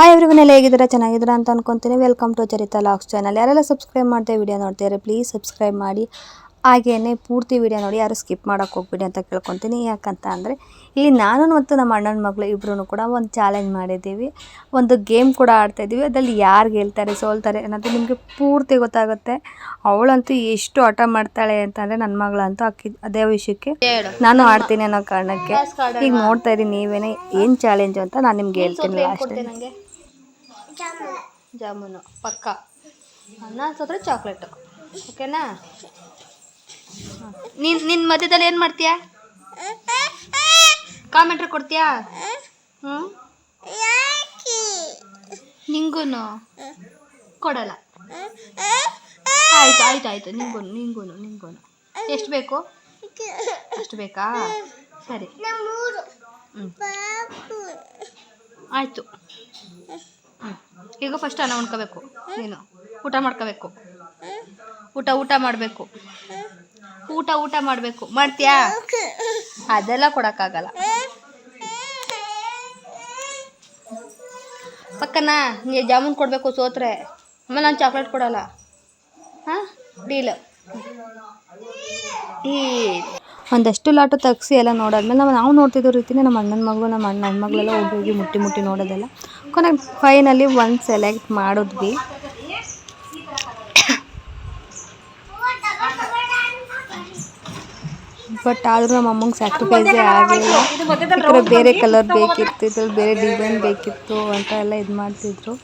Hi everyone ಹೇಗಿದ್ದೀರಾ? ಚೆನ್ನಾಗಿದ್ದೀರಾ ಅಂತ ಅನ್ಕೊತೀನಿ. Welcome to Charitha vlogs channel ಯಾರೆಲ್ಲ ಸಬ್ಸ್ಕ್ರೈಬ್ ಮಾಡ್ತೇವೆ ವಿಡಿಯೋ ನೋಡ್ತಿದ್ದಾರೆ ಪ್ಲೀಸ್ ಸಬ್ಸ್ಕ್ರೈಬ್ ಮಾಡಿ. ಹಾಗೇನೆ ಪೂರ್ತಿ ವಿಡಿಯೋ ನೋಡಿ ಯಾರು ಸ್ಕಿಪ್ ಮಾಡೋಕ್ಕೆ ಹೋಗ್ಬಿಡಿ ಅಂತ ಕೇಳ್ಕೊತೀನಿ. ಯಾಕಂತ ಅಂದರೆ ಇಲ್ಲಿ ನಾನು ಮತ್ತು ನಮ್ಮ ಅಣ್ಣನ ಮಗಳು ಇಬ್ಬರೂ ಕೂಡ ಒಂದು ಚಾಲೆಂಜ್ ಮಾಡಿದ್ದೀವಿ. ಒಂದು ಗೇಮ್ ಕೂಡ ಆಡ್ತಾ ಇದ್ದೀವಿ. ಅದರಲ್ಲಿ ಯಾರು ಗೆಲ್ತಾರೆ ಸೋಲ್ತಾರೆ ಅನ್ನೋದು ನಿಮಗೆ ಪೂರ್ತಿ ಗೊತ್ತಾಗುತ್ತೆ. ಅವಳಂತೂ ಎಷ್ಟು ಆಟ ಮಾಡ್ತಾಳೆ ಅಂತಂದರೆ ನನ್ನ ಮಗಳಂತೂ ಅಕ್ಕಿ ಅದೇ ವಿಷಯಕ್ಕೆ ನಾನು ಆಡ್ತೀನಿ ಅನ್ನೋ ಕಾರಣಕ್ಕೆ. ಈಗ ನೋಡ್ತಾ ಇದ್ದೀನಿ ನೀವೇನೆ ಏನು ಚಾಲೆಂಜ್ ಅಂತ ನಾನು ನಿಮ್ಗೆ ಹೇಳ್ತೀನಿ ಲಾಸ್ಟ್ ಜಾಮೂನು. ಪಕ್ಕ. ಅನ್ನ ಅನ್ಸಿದ್ರೆ ಚಾಕ್ಲೇಟು ಓಕೆನಾ ನೀನು ನಿನ್ನ ಮಧ್ಯದಲ್ಲಿ ಏನು ಮಾಡ್ತೀಯಾ? ಕಾಮೆಂಟ್ರಿ ಕೊಡ್ತೀಯಾ? ಹ್ಞೂ ನಿಂಗೂ ಕೊಡಲ್ಲ. ಆಯ್ತು ಆಯ್ತು ಆಯ್ತು. ನಿಂಗೂ ನಿಂಗೂ ನಿಂಗೂ ಎಷ್ಟು ಬೇಕು? ಎಷ್ಟು ಬೇಕಾ? ಸರಿ. ಹ್ಞೂ ಆಯಿತು. ಈಗ ಫಸ್ಟ್ ಅನ್ನ ಉಣ್ಕೋಬೇಕು. ನೀನು. ಊಟ ಮಾಡ್ಕೋಬೇಕು. ಊಟ ಊಟ ಮಾಡಬೇಕು. ಊಟ ಊಟ ಮಾಡಬೇಕು. ಮಾಡ್ತೀಯಾ? ಅದೆಲ್ಲ ಕೊಡೋಕ್ಕಾಗಲ್ಲ. ಪಕ್ಕನ ನೀ ಜಾಮೂನ್ ಕೊಡಬೇಕು ಸೋತ್ರೆ. ಆಮೇಲೆ ನಾನು ಚಾಕ್ಲೇಟ್ ಕೊಡಲ್ಲ. ಹಾಂ? ಡೀಲ್. ಈ ಒಂದಷ್ಟು ಲಾಟು ತಗ್ಸಿ ಎಲ್ಲ ನೋಡಾದ್ಮೇಲೆ ನಾವು ನಾವು ನೋಡ್ತಿದ್ದೋ ರೀತಿನೇ ನಮ್ಮ ಅಣ್ಣನ ಮಗಳು ನಮ್ಮ ಅಣ್ಣನ ಮಗಳೆಲ್ಲ ಹೋಗಿ ಹೋಗಿ ಮುಟ್ಟಿ ಮುಟ್ಟಿ ನೋಡೋದೆಲ್ಲ. ಕೊನೆಗೆ ಫೈನಲಿ ಒಂದು ಸೆಲೆಕ್ಟ್ ಮಾಡಿದ್ವಿ. ಬಟ್ ಆದರೂ ನಮ್ಮ ಅಮ್ಮಂಗೆ ಸ್ಯಾಕ್ರಿಫೈಸೇ ಆಗಲಿಲ್ಲ ಯಾಕಂದರೆ ಬೇರೆ ಕಲರ್ ಬೇಕಿತ್ತು ಇದ್ರಲ್ಲಿ ಬೇರೆ ಡಿಸೈನ್ ಬೇಕಿತ್ತು ಅಂತ ಎಲ್ಲ ಇದು ಮಾಡ್ತಿದ್ರು.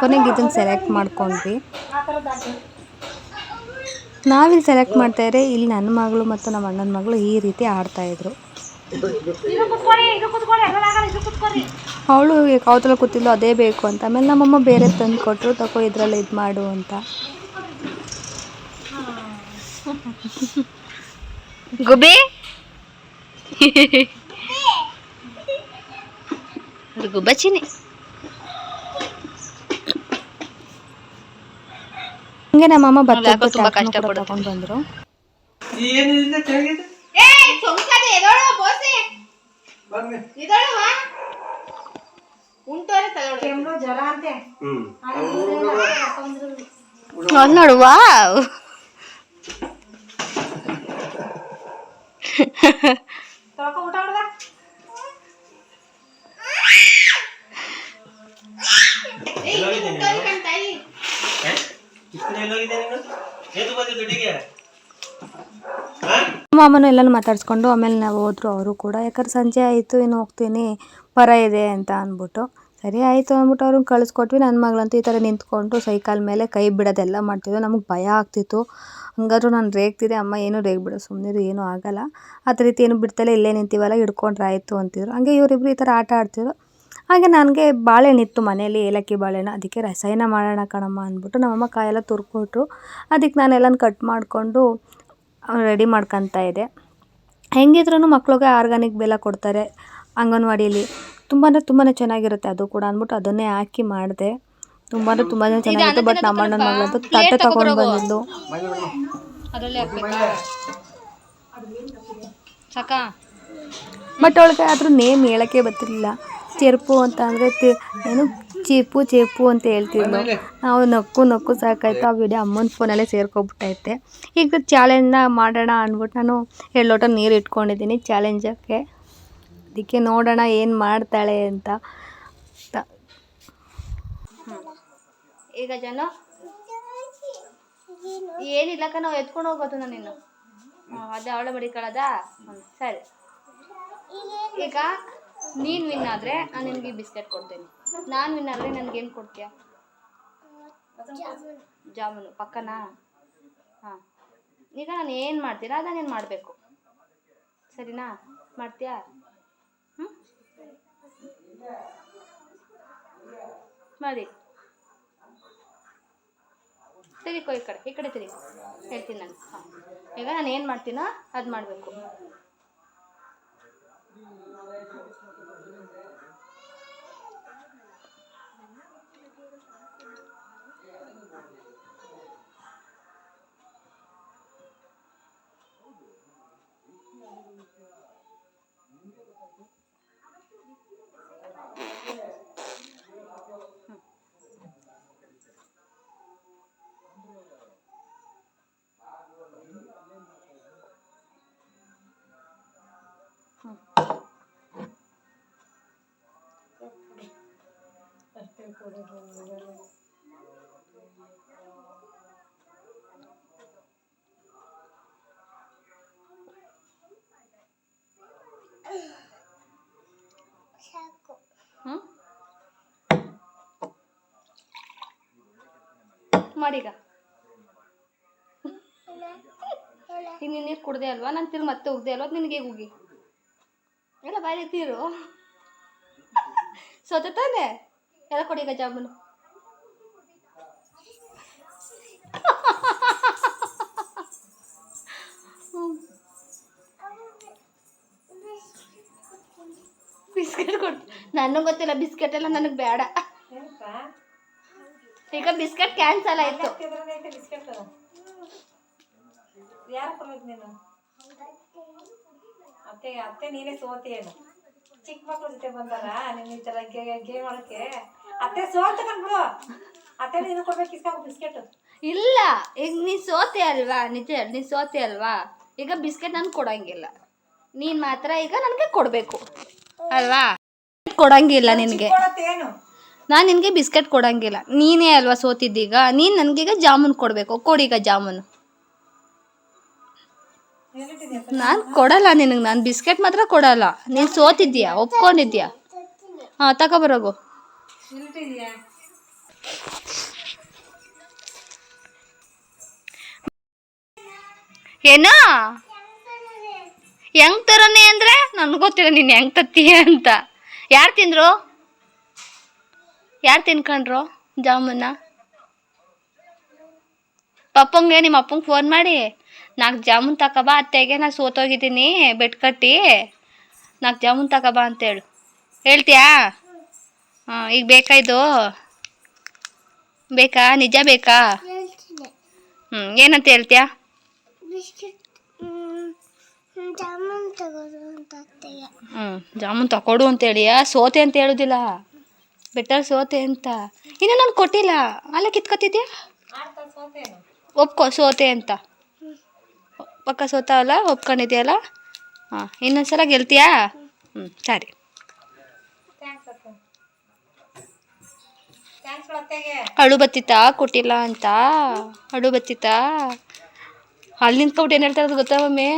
ಕೊನೆಗೆ ಇದನ್ನು ಸೆಲೆಕ್ಟ್ ಮಾಡ್ಕೊಂಡ್ವಿ. ನಾವಿಲ್ಲಿ ಸೆಲೆಕ್ಟ್ ಮಾಡ್ತಾಯಿದ್ರೆ ಇಲ್ಲಿ ನನ್ನ ಮಗಳು ಮತ್ತು ನಮ್ಮ ಅಣ್ಣನ ಮಗಳು ಈ ರೀತಿ ಆಡ್ತಾ ಇದ್ರು. ಅವಳು ಕೌತಲ ಕೂತಿದ್ಲು ಅದೇ ಬೇಕು ಅಂತ. ಆಮೇಲೆ ನಮ್ಮಮ್ಮ ಬೇರೆ ತಂದು ಕೊಟ್ಟರು ತಗೋ ಇದರಲ್ಲಿ ಇದು ಮಾಡು ಅಂತ. ಗುಬಿ ಗುಬ್ಬಚ್ಚಿನಿ. ಹಂಗೆ ನಮ್ಮಮ್ಮ ಭತ್ತದ ಯಾಕೋ ತುಂಬಾ ಟ್ಯಾಕ್ಟ್ರನ್ನ ಕೂಡ ಕಷ್ಟಪಡುತ್ತೆ. ತಗೊಂಡ್ ಬಂದ್ರು ಏನಿಲ್ಲ ಕೆಳಗಿದೆ ಅಲ್ಲಿ ನೋಡು ವಾವ್ ದುಡ್ಡಿಗೆ ಮಾಮನು ಎಲ್ಲನೂ ಮಾತಾಡಿಸ್ಕೊಂಡು ಆಮೇಲೆ ನಾವು ಹೋದ್ರು ಅವರು ಕೂಡ. ಯಾಕಂದ್ರೆ ಸಂಜೆ ಆಯಿತು, ಇನ್ನು ಹೋಗ್ತೀನಿ, ಪರ ಇದೆ ಅಂತ ಅಂದ್ಬಿಟ್ಟು. ಸರಿ ಆಯಿತು ಅಂದ್ಬಿಟ್ಟು ಅವ್ರಿಗೆ ಕಳಿಸ್ಕೊಟ್ವಿ. ನನ್ನ ಮಗಳಂತೂ ಈ ಥರ ನಿಂತ್ಕೊಂಡು ಸೈಕಲ್ ಮೇಲೆ ಕೈ ಬಿಡೋದೆಲ್ಲ ಮಾಡ್ತಿದ್ದೆ ನಮಗೆ ಭಯ ಆಗ್ತಿತ್ತು. ಹಂಗಾದ್ರೂ ನಾನು ರೇಗ್ತಿದ್ದೆ, ಅಮ್ಮ, ಏನು ರೇಗ್ಬಿಡು ಸುಮ್ಮನೆ ಏನೂ ಆಗಲ್ಲ. ಆ ರೀತಿ ಏನು ಬಿಡ್ತಲೇ, ಇಲ್ಲೇ ನಿಂತೀವಲ್ಲ ಹಿಡ್ಕೊಂಡ್ರೆ ಆಯಿತು ಅಂತಿದ್ರು. ಹಂಗೆ ಇವರಿಬ್ರು ಈ ಥರ ಆಟ ಆಡ್ತಿದ್ರು. ಹಾಗೆ ನನಗೆ ಬಾಳೆಹಣ್ಣಿತ್ತು ಮನೇಲಿ ಏಲಕ್ಕಿ ಬಾಳೆಹಣ್ಣು ಅದಕ್ಕೆ ರಸಾಯನ ಮಾಡೋಣ ಕಣಮ್ಮ ಅಂದ್ಬಿಟ್ಟು ನಮ್ಮಮ್ಮ ಕಾಯೆಲ್ಲ ತುರ್ಕೊಟ್ರು. ಅದಕ್ಕೆ ನಾನೆಲ್ಲ ಕಟ್ ಮಾಡಿಕೊಂಡು ರೆಡಿ ಮಾಡ್ಕೊತಾ ಇದೆ. ಹೆಂಗಿದ್ರೂ ಮಕ್ಳಿಗೆ ಆರ್ಗಾನಿಕ್ ಬೆಲ್ಲ ಕೊಡ್ತಾರೆ ಅಂಗನವಾಡಿಯಲ್ಲಿ ತುಂಬ ಅಂದರೆ ತುಂಬಾ ಚೆನ್ನಾಗಿರುತ್ತೆ ಅದು ಕೂಡ ಅಂದ್ಬಿಟ್ಟು ಅದನ್ನೇ ಹಾಕಿ ಮಾಡಿದೆ. ತುಂಬ ಅಂದರೆ ತುಂಬಾ ಚೆನ್ನಾಗಿತ್ತು ಬಟ್ ನಮ್ಮ ಅಣ್ಣನ ಮಗಳಂತೂ ತಟ್ಟೆ ತಗೊಂಡು ಬಂದಿದ್ದು. ಬಟ್ ಅವಳಿಗೆ ಅದ್ರ ನೇಮ್ ಹೇಳೋಕ್ಕೆ ಬರ್ತಿರ್ಲಿಲ್ಲ. ಚೆರ್ಪು ಅಂತ ಅಂದರೆ ಏನು ಚೀಪು ಚೇಪು ಅಂತ ಹೇಳ್ತಿದ್ಲು ನಾವು. ನಕ್ಕು ನಕ್ಕು ಸಾಕಾಯ್ತು. ಆ ವಿಡಿಯೋ ಅಮ್ಮನ ಫೋನಲ್ಲೇ ಸೇರ್ಕೊಬಿಟ್ಟೈತೆ. ಈಗ ಚಾಲೆಂಜ್ನ ಮಾಡೋಣ ಅಂದ್ಬಿಟ್ಟು ನಾನು ಎರಡು ಲೋಟ ನೀರು ಇಟ್ಕೊಂಡಿದ್ದೀನಿ ಚಾಲೆಂಜಕ್ಕೆ ಅದಕ್ಕೆ ನೋಡೋಣ ಏನು ಮಾಡ್ತಾಳೆ ಅಂತ. ಈಗ ಜನ? ಏನಿಲ್ಲ ಕಣ ನಾವು ಎತ್ಕೊಂಡು ಹೋಗೋದು ನಾನು ನೀನು ಅದೇ ಅವಳ ಮಡಿಕೊಳ್ಳೋದ ಹ್ಞೂ ಸರಿ. ಈಗ ನೀನು ವಿನ್ ಆದರೆ ನಾನು ನಿಮಗೆ ಬಿಸ್ಕೆಟ್ ಕೊಡ್ತೀನಿ. ನಾನು ವಿನ್ ಆದರೆ ನನಗೇನು ಕೊಡ್ತೀಯ? ಜಾಮೂನು. ಪಕ್ಕನ? ಹಾಂ. ಈಗ ನಾನು ಏನು ಮಾಡ್ತೀರಾ ಅದನ್ನ ನೀನು ಮಾಡಬೇಕು. ಸರಿನಾ? ಮಾಡ್ತೀಯಾ? ಹ್ಞೂ ಮಾಡಿ. ಕೊ ಈ ಕಡೆ ಈ ಕಡೆ ತಿರಿ ಹೇಳ್ತೀನಿ ನಾನು. ಹಾಂ. ಈಗ ನಾನು ಏನು ಮಾಡ್ತೀನೋ ಅದು ಮಾಡಬೇಕು. ಹ್ಞೂ ಮಾಡೀಗ. ನೀರು ಕುಡ್ದೆ ಅಲ್ವಾ? ನಾನು ತಿರು ಮತ್ತೆ ಉಗ್ದೆ ಅಲ್ವಾ? ನಿನಗೆ ಹೋಗಿ ಎಲ್ಲ ಬಾಯಿ ತೀರು. ಸೋತೆ ಎಲ್ಲ ಕೊಡಿ ಈಗ ಜಾಮೂನು ಬಿಸ್ಕೆಟ್ ಕೊಡ್ ನನಗೆ ಗೊತ್ತಿಲ್ಲ ಬಿಸ್ಕೆಟ್ ಎಲ್ಲ ನನಗೆ ಬೇಡ ಈಗ ಬಿಸ್ಕೆಟ್ ಕ್ಯಾನ್ಸಲ್ ಆಯ್ತು ಯಾರ ಕೊಡ್ಬೇಕು ನೀನು ಅತ್ತೆ ಅತ್ತೆ ನೀನೇ ಸೋತಿಯೇನು ಚಿಕ್ಕ ಮಕ್ಳ ಜೊತೆ ಬಂದಾರ ನಿನ್ ಈ ತರ ಗೇಮ್ ಆಡಕ್ಕೆ ಅತ್ತೆ ಸೋತ ಕಂಡ್ಬಿಡು ಅತ್ತೆ ನೀನು ಕೊಡ್ಬೇಕು ಇಸ್ಕ ಬಿಸ್ಕೆಟ್. ಇಲ್ಲ ಈಗ ನೀ ಸೋತೆ ಅಲ್ವಾ ನಿಜ ಹೇಳಿ ನೀ ಸೋತೆ ಅಲ್ವಾ? ಈಗ ಬಿಸ್ಕೆಟ್ ನಾನು ಕೊಡಂಗಿಲ್ಲ. ನೀನು ಮಾತ್ರ ಈಗ ನನಗೆ ಕೊಡಬೇಕು. ಅಲ್ವಾ? ಕೊಡಂಗಿಲ್ಲ ನಿನಗೆ. ನಾನು ನಿನಗೆ ಬಿಸ್ಕೆಟ್ ಕೊಡಂಗಿಲ್ಲ. ನೀನೇ ಅಲ್ವಾ ಸೋತಿದ್ದೀಗ ನೀನು ನನಗೀಗ ಜಾಮೂನ್ ಕೊಡಬೇಕು. ಕೊಡೀಗ ಜಾಮೂನು. ನಾನು ಕೊಡಲ್ಲ ನಿನಗೆ ನಾನು ಬಿಸ್ಕೆಟ್ ಮಾತ್ರ ಕೊಡಲ್ಲ. ನೀನು ಸೋತಿದ್ದೀಯಾ ಒಪ್ಕೊಂಡಿದ್ಯಾ? ಹಾಂ ತಗೊಬರೋಗು. ಏನ? ಹೆಂಗ್ ತರನೆ ಅಂದ್ರೆ? ನನ್ಗೆ ಗೊತ್ತಿಲ್ಲ ನೀನು ಹೆಂಗ್ ತತ್ತೀಯ ಅಂತ. ಯಾರು ತಿಂದ್ರು? ಯಾರು ತಿನ್ಕೊಂಡ್ರು ಜಾಮೂನ ಪಪ್ಪಂಗೆ ನಿಮ್ಮ ಅಪ್ಪಂಗೆ ಫೋನ್ ಮಾಡಿ. ನಾಲ್ಕು ಜಾಮೂನ್ ತಕಬಾ ಅತ್ತೆಗೆ ನಾನು ಸೋತೋಗಿದ್ದೀನಿ ಬೆಟ್ ಕಟ್ಟಿ. ನಾಲ್ಕು ಜಾಮೂನ್ ತಗೋಬಾ ಅಂತೇಳು ಹೇಳ್ತೀಯಾ? ಹಾಂ ಈಗ ಬೇಕಾ ಇದು? ಬೇಕಾ? ನಿಜ ಬೇಕಾ? ಹ್ಞೂ ಏನಂತ ಹೇಳ್ತೀಯಾ? ಹ್ಞೂ ಜಾಮೂನ್ ತಗೊಡು ಅಂತ ಹೇಳಿಯಾ? ಸೋತೆ ಅಂತ ಹೇಳುದಿಲ್ಲ. ಬೆಟರ್ ಸೋತೆ ಅಂತ. ಇನ್ನೂ ನಾನು ಕೊಟ್ಟಿಲ್ಲ. ಅಲ್ಲ ಕಿತ್ಕೊತಿದ್ಯಾ? ಒಪ್ಕೋ ಸೋತೆ ಅಂತ. ಪಕ್ಕ ಸೋತಾವಲ್ಲ ಒಪ್ಕೊಂಡಿದ್ಯಲ್ಲ? ಹಾಂ, ಇನ್ನೊಂದ್ಸಲ ಗೆಲ್ತೀಯಾ? ಹ್ಞೂ ಸರಿ. ಅಳು ಬತ್ತಿತ್ತಾ? ಕೊಟ್ಟಿಲ್ಲ ಅಂತ. ಅಳು ಬತ್ತಿತ್ತಾ? ಅಲ್ಲಿ ನಿಂತ್ಕೊಬಿಟ್ಟು ಏನು ಹೇಳ್ತಾರೆ ಗೊತ್ತಾ ಮಮ್ಮಿ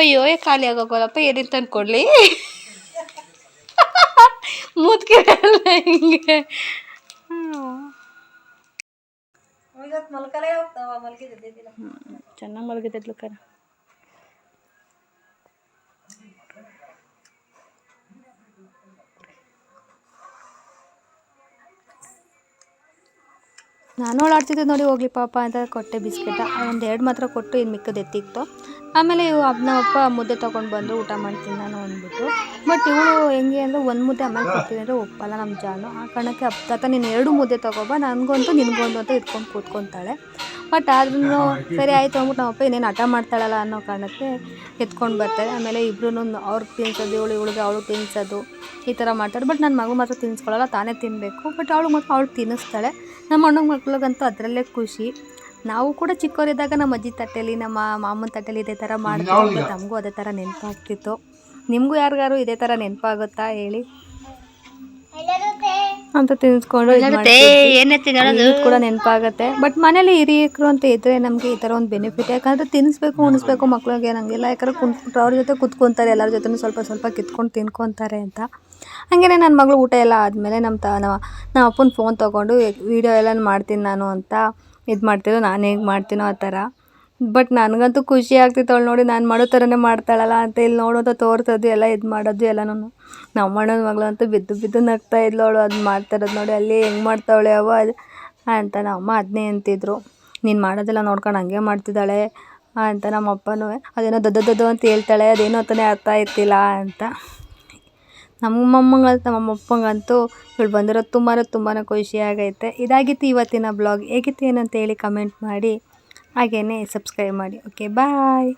ಅಯ್ಯೋ ಖಾಲಿ ಆಗೋಗಲ್ಲಪ್ಪ ಏನಿಂತ ಅನ್ಕೊಡ್ಲಿ? ಮೂತ್ಕೆ ಹಿಂಗೆ. ಚೆನ್ನಾಗಿ ಮಲಗಿದ್ಲು ಕಣ. ನಾನು ಓಡಾಡ್ತಿದ್ದೆ ನೋಡಿ ಹೋಗ್ಲಿ ಪಾಪ ಅಂತ ಕೊಟ್ಟೆ ಬಿಸ್ಕೆಟ. ಒಂದು ಎರಡು ಮಾತ್ರ ಕೊಟ್ಟು ಇನ್ನು ಮಿಕ್ಕದು ಎತ್ತಿತ್ತು ಆಮೇಲೆ ಇವು ಅಪ್ಪ ಮುದ್ದೆ ತೊಗೊಂಡು ಬಂದು ಊಟ ಮಾಡ್ತೀನಿ ನಾನು ಅಂದ್ಬಿಟ್ಟು. ಬಟ್ ಇವಳು ಹೆಂಗೆ ಅಂದರೆ ಒಂದು ಮುದ್ದೆ ಆಮೇಲೆ ಕೊಡ್ತೀನಿ ಅಂದರೆ ಒಪ್ಪಲ್ಲ ನಮ್ಮ ಜಾನು. ಆ ಕಾರಣಕ್ಕೆ ಅಪ್ಪ ತಾತ ನೀನು ಎರಡು ಮುದ್ದೆ ತೊಗೊಬ, ನನಗಂತೂ ನಿನಗೊಂದು ಅಂತ ಇಟ್ಕೊಂಡು ಕೂತ್ಕೊತಾಳೆ. ಬಟ್ ಆದ್ರೂ ಸರಿ ಆಯಿತು ಅಂದ್ಬಿಟ್ಟು ನಮ್ಮಪ್ಪ ಇನ್ನೇನು ಹಠ ಮಾಡ್ತಾಳಲ್ಲ ಅನ್ನೋ ಕಾರಣಕ್ಕೆ ಎತ್ಕೊಂಡು ಬರ್ತಾರೆ. ಆಮೇಲೆ ಇಬ್ರು ಅವ್ರಿಗೆ ತಿನ್ಸೋದು, ಇವಳು ಇವಳಿಗೆ ಅವಳು ತಿನ್ಸೋದು ಈ ಥರ ಮಾಡ್ತಾರೆ. ಬಟ್ ನನ್ನ ಮಗು ಮಾತ್ರ ತಿನ್ಸ್ಕೊಳ್ಳಲ್ಲ ತಾನೇ ತಿನ್ನಬೇಕು ಬಟ್ ಅವಳು ಮಾತ್ರ ಅವಳು ತಿನ್ನಿಸ್ತಾಳೆ ನಮ್ಮ ಅಣ್ಣನ ಮಕ್ಳಿಗಂತೂ ಅದರಲ್ಲೇ ಖುಷಿ. ನಾವು ಕೂಡ ಚಿಕ್ಕವರಿದ್ದಾಗ ನಮ್ಮ ಅಜ್ಜಿ ತಟ್ಟೆಲಿ ನಮ್ಮ ಮಾಮನ ತಟ್ಟೆಲಿ ಇದೇ ಥರ ಮಾಡ್ತಾರೆ ನಮಗೂ ಅದೇ ಥರ ನೆನಪಾಗ್ತಿತ್ತು. ನಿಮಗೂ ಯಾರಿಗಾರು ಇದೇ ಥರ ನೆನಪಾಗುತ್ತಾ ಹೇಳಿ? ಅಂತ ತಿನ್ಸ್ಕೊಂಡು ಕೂಡ ನೆನಪಾಗತ್ತೆ. ಬಟ್ ಮನೇಲಿ ಹಿರಿಯಕರು ಅಂತ ಇದ್ರೆ ನಮಗೆ ಈ ಥರ ಒಂದು ಬೆನಿಫಿಟ್ ಯಾಕಂದ್ರೆ ತಿನ್ನಿಸ್ಬೇಕು ಉಣಿಸ್ಬೇಕು ಮಕ್ಳಿಗೆ ನಂಗೆಲ್ಲ. ಯಾಕಂದ್ರೆ ಕುಂತ್ಬಿಟ್ರೆ ಅವ್ರ ಜೊತೆ ಕುತ್ಕೊಂತಾರೆ ಎಲ್ಲರ ಜೊತೆ ಸ್ವಲ್ಪ ಸ್ವಲ್ಪ ಕಿತ್ಕೊಂಡು ತಿನ್ಕೊತಾರೆ ಅಂತ. ಹಾಗೇನೆ ನನ್ನ ಮಗಳು ಊಟ ಎಲ್ಲ ಆದಮೇಲೆ ನಮ್ಮ ತ ನಮ್ಮ ನಮ್ಮ ಅಪ್ಪನ ಫೋನ್ ತೊಗೊಂಡು ವೀಡಿಯೋ ಎಲ್ಲ ಮಾಡ್ತೀನಿ ನಾನು ಅಂತ ಇದು ಮಾಡ್ತಿದ್ದೋ, ನಾನು ಹೇಗೆ ಮಾಡ್ತೀನೋ ಆ ಥರ. ಬಟ್ ನನಗಂತೂ ಖುಷಿ ಆಗ್ತಿತ್ತು ಅವಳು ನೋಡಿ, ನಾನು ಮಾಡೋ ಥರನೇ ಮಾಡ್ತಾಳಲ್ಲ ಅಂತ ಇಲ್ಲಿ ನೋಡೋದು ತೋರಿಸೋದು, ಎಲ್ಲ ಇದು ಮಾಡೋದು ಎಲ್ಲನೂ ನಮ್ಮ ಅಣ್ಣನ ಮಗಳು ಅಂತೂ ಬಿದ್ದು ಬಿದ್ದು ನಗ್ತಾ ಇದ್ಲು ಅವಳು, ಅದು ಮಾಡ್ತಾಯಿರೋದು ನೋಡಿ, ಅಲ್ಲಿ ಹೆಂಗೆ ಮಾಡ್ತಾವಳೆ ಅವ ಅದು ಅಂತ ನಮ್ಮಮ್ಮ ಅದನ್ನೇ ಅಂತಿದ್ರು. ನೀನು ಮಾಡೋದೆಲ್ಲ ನೋಡ್ಕೊಂಡು ಹಂಗೆ ಮಾಡ್ತಿದ್ದಾಳೆ ಅಂತ ನಮ್ಮ ಅಪ್ಪನೂ ಅದೇನೋ ದೊಡ್ಡ ದೊಡ್ಡ ಅಂತ ಹೇಳ್ತಾಳೆ, ಅದೇನೋ ಅಂತಲೇ ಅರ್ಥ ಆಯ್ತಿಲ್ಲ ಅಂತ. ನಮ್ಮಮ್ಮಂಗಂತೂ ನಮ್ಮ ಅಪ್ಪಂಗಂತೂ ಇವಳು ಬಂದಿರೋದು ತುಂಬಾ ತುಂಬಾ ಖುಷಿಯಾಗೈತೆ ಇದಾಗಿತ್ತು ಇವತ್ತಿನ ಬ್ಲಾಗ್. ಹೇಗಿತ್ತು ಏನಂತ ಹೇಳಿ ಕಮೆಂಟ್ ಮಾಡಿ. ಹಾಗೆಯೇ ಸಬ್ಸ್ಕ್ರೈಬ್ ಮಾಡಿ. Okay bye